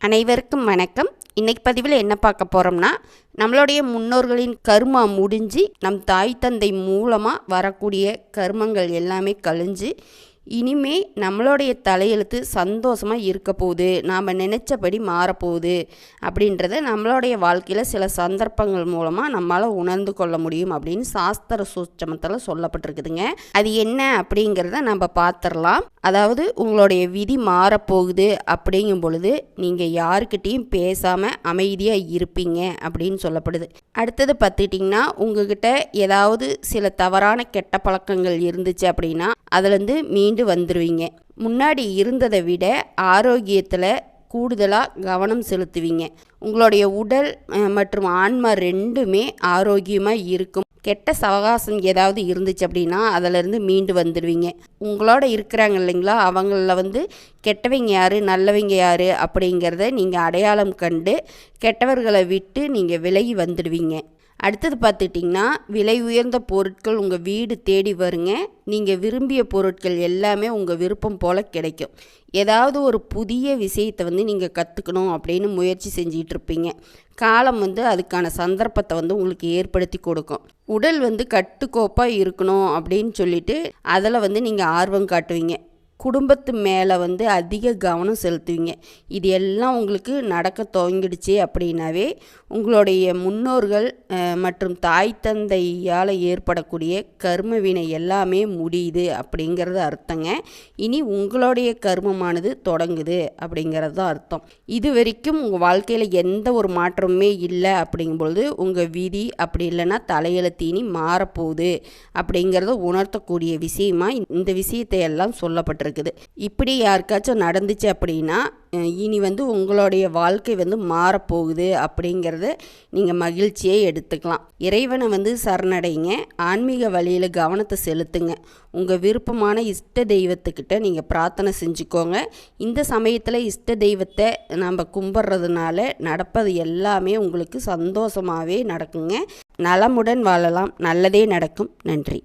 அனைவருக்கும் வணக்கம். இன்னைக்கு பதிவில் என்ன பார்க்க போகிறோம்னா நம்மளுடைய முன்னோர்களின் கர்மா முடிஞ்சு நம் தாய் தந்தை மூலமாக வரக்கூடிய கர்மங்கள் எல்லாமே கழிஞ்சு இனிமே நம்மளுடைய தலையெழுத்து சந்தோஷமாக இருக்க போகுது. நாம் நினச்சபடி மாறப்போகுது. அப்படின்றத நம்மளுடைய வாழ்க்கையில் சில சந்தர்ப்பங்கள் மூலமாக நம்மளால் உணர்ந்து கொள்ள முடியும் அப்படின்னு சாஸ்திர சூட்சமத்தில் சொல்லப்பட்டிருக்குதுங்க. அது என்ன அப்படிங்கிறத நம்ம பார்த்துடலாம் அதாவது உங்களுடைய விதி மாறப்போகுது அப்படிங்கும் பொழுது நீங்கள் யாருக்கிட்டேயும் பேசாமல் அமைதியாக இருப்பீங்க அப்படின்னு சொல்லப்படுது. அடுத்தது பார்த்துட்டிங்கன்னா உங்ககிட்ட ஏதாவது சில தவறான கெட்ட பழக்கங்கள் இருந்துச்சு அப்படின்னா அதுலேருந்து மீண்டும் மீண்டு வந்துடுவீங்க முன்னாடி இருந்ததை விட ஆரோக்கியத்தில் கூடுதலாக கவனம் செலுத்துவீங்க. உங்களுடைய உடல் மற்றும் ஆன்மா ரெண்டுமே ஆரோக்கியமாக இருக்கும். கெட்ட சவகாசம் ஏதாவது இருந்துச்சு அப்படின்னா அதிலிருந்து மீண்டு வந்துடுவீங்க உங்களோட இருக்கிறாங்க இல்லைங்களா அவங்கள வந்து கெட்டவங்க யார் நல்லவங்க யார் அப்படிங்கிறத நீங்கள் அடையாளம் கண்டு கெட்டவர்களை விட்டு நீங்கள் விலகி வந்துடுவீங்க. அடுத்தது பார்த்துட்டிங்கன்னா விலை உயர்ந்த பொருட்கள் உங்கள் வீடு தேடி வருங்க. நீங்கள் விரும்பிய பொருட்கள் எல்லாமே உங்கள் விருப்பம் போல் கிடைக்கும். ஏதாவது ஒரு புதிய விஷயத்தை வந்து நீங்கள் கற்றுக்கணும் அப்படின்னு முயற்சி செஞ்சிகிட்டு இருப்பீங்க. காலம் வந்து அதுக்கான சந்தர்ப்பத்தை வந்து உங்களுக்கு ஏற்படுத்தி கொடுக்கும். உடல் வந்து கட்டுக்கோப்பாக இருக்கணும் அப்படின்னு சொல்லிட்டு அதில் வந்து நீங்கள் ஆர்வம் காட்டுவீங்க. குடும்பத்து மேலே வந்து அதிக கவனம் செலுத்துவீங்க. இது எல்லாம் உங்களுக்கு நடக்க துவங்கிடுச்சு அப்படின்னாவே உங்களுடைய முன்னோர்கள் மற்றும் தாய் தந்தையால் ஏற்படக்கூடிய கர்ம வினை எல்லாமே முடியுது அப்படிங்கிறது அர்த்தங்க. இனி உங்களுடைய கர்மமானது தொடங்குது அப்படிங்கிறது தான் அர்த்தம். இது வரைக்கும் உங்கள் வாழ்க்கையில் எந்த ஒரு மாற்றமுமே இல்லை அப்படிங்கும்பொழுது உங்கள் விதி அப்படி இல்லைன்னா தலையெழுத்து இனி மாறப்போகுது அப்படிங்கிறத உணர்த்தக்கூடிய விஷயமா இந்த விஷயத்தை எல்லாம் இருக்குது இப்படி யாருக்காச்சும் நடந்துச்சு அப்படின்னா இனி வந்து உங்களுடைய வாழ்க்கை வந்து மாறப்போகுது அப்படிங்கிறத நீங்கள் மகிழ்ச்சியை எடுத்துக்கலாம். இறைவனை வந்து சரணடைங்க. ஆன்மீக வழியில் கவனத்தை செலுத்துங்க. உங்கள் விருப்பமான இஷ்ட தெய்வத்துக்கிட்ட நீங்கள் பிரார்த்தனை செஞ்சுக்கோங்க. இந்த சமயத்தில் இஷ்ட தெய்வத்தை நம்ம கும்பிட்றதுனால நடப்பது எல்லாமே உங்களுக்கு சந்தோஷமாகவே நடக்குங்க. நலமுடன் வாழலாம். நல்லதே நடக்கும். நன்றி.